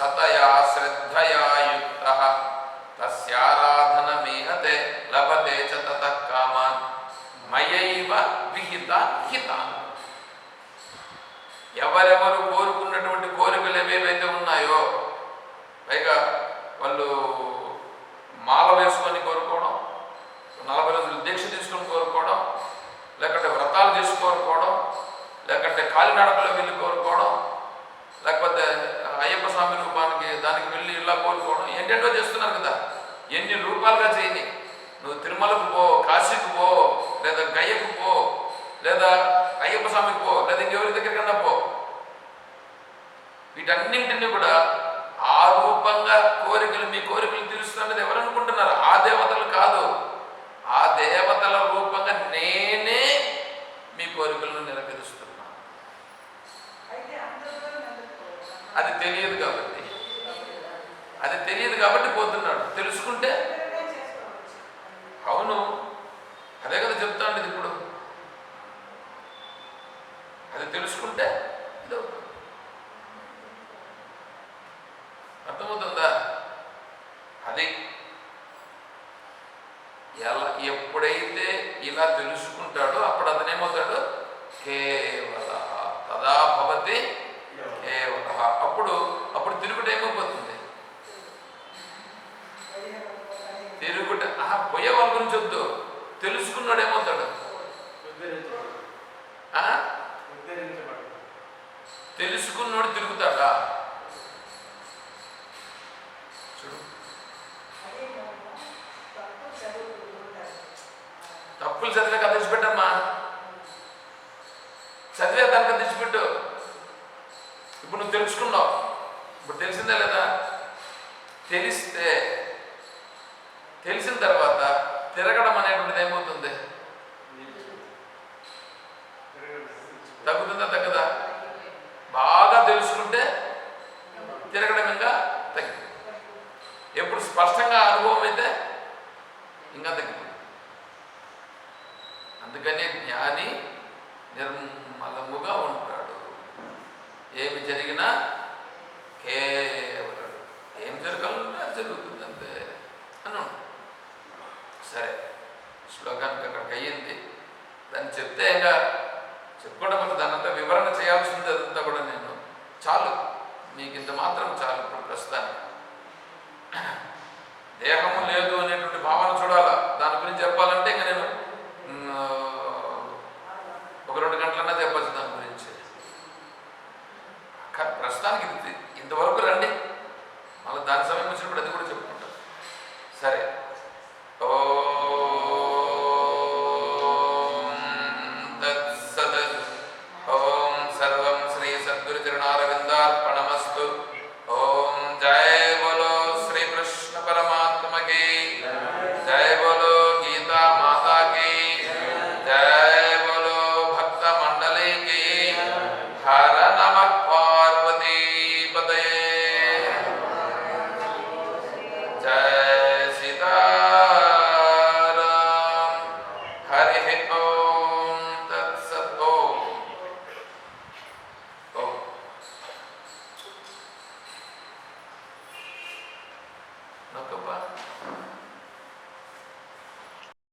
సతయా శ్రద్ధయా యుక్త. తస్యారాధనమేహతే లభతే చ తతః కామాన్. మయైవ విహిత హితాన్. ఎవరెవరు కోరుకున్నటువంటి కోరికలు ఏవేవైతే ఉన్నాయో పైగా వాళ్ళు మాల వేసుకొని కోరుకోవడం నలభై రోజులు దీక్ష తీసుకొని కోరుకోవడం లేకుంటే వ్రతాలు తీసుకోరుకోవడం కోరుకోవడం లేకుంటే కాలినడకలో వెళ్ళి కోరుకోవడం లేకపోతే అయ్యప్ప స్వామి రూపానికి దానికి వెళ్ళి ఇలా కోరుకోవడం ఏంటంటో చేస్తున్నారు కదా. ఎన్ని రూపాలుగా చేయని నువ్వు తిరుమలకు పో కాశీకి పో లేదా గయ్యకు పో లేదా అయ్యప్ప స్వామికి పో లేదా ఇంకెవరి దగ్గరికన్నా పో. వీటన్నింటినీ కూడా ఆ రూపంగా కోరికలు మీ కోరికలు తీరుస్తున్నది ఎవరు అనుకుంటున్నారు ఆ దేవతలు కాదు ఆ దేవతల రూపంగా నేనే మీ కోరికలను నెరవేరుస్తున్నాను అయితే అందరూ నమ్ముకోవాలి. అది తెలియదు కాబట్టి. అది తెలియదు కాబట్టి పోతున్నాడు. తెలుసుకుంటే? అవును. అదే కదా చెప్తా ఇప్పుడు. అది తెలుసుకుంటే ఇది అర్థమవుతుందా? అది ఎలా ఎప్పుడైతే ఇలా తెలుసుకుంటాడో అప్పుడు అతనేమవుతాడు? కేవలం తదా భవతి కేవల అప్పుడు అప్పుడు తిరుగుట ఏమైపోతుంది ఆ ఆహా, పోయే వాళ్ళ గురించి వద్దు. తెలుసుకున్నాడు ఏమవుతాడు తెలుసుకున్నాడు తిరుగుతాడా? చూడు. తప్పులు మనము తప్పు తెచ్చిపెట్టమ్మా చదివే దానికి తెచ్చిపెట్టు ఇప్పుడు నువ్వు తెలుసుకున్నావు. ఇప్పుడు తెలిసిందా లేదా? తెలిస్తే తిరగడం అనేటువంటిది ఏమవుతుంది? తగ్గుతుందా తగ్గదా? బాగా తెలుసుకుంటే తిరగడం ఇంకా తగ్గింది ఎప్పుడు స్పష్టంగా అనుభవం అయితే ఇంకా తగ్గిపోతుంది. అందుకనే జ్ఞాని నిర్మలముగా ప్రస్తుతానికి దేహము లేదు అనేటువంటి భావన చూడాలా? దాని గురించి చెప్పాలంటే ఇంకా నేను ఒక రెండు గంటలన్నా చెప్పచ్చు దాని గురించి. ప్రస్తుతానికి ఇంతవరకు రండి. మళ్ళీ దాని సంబం へお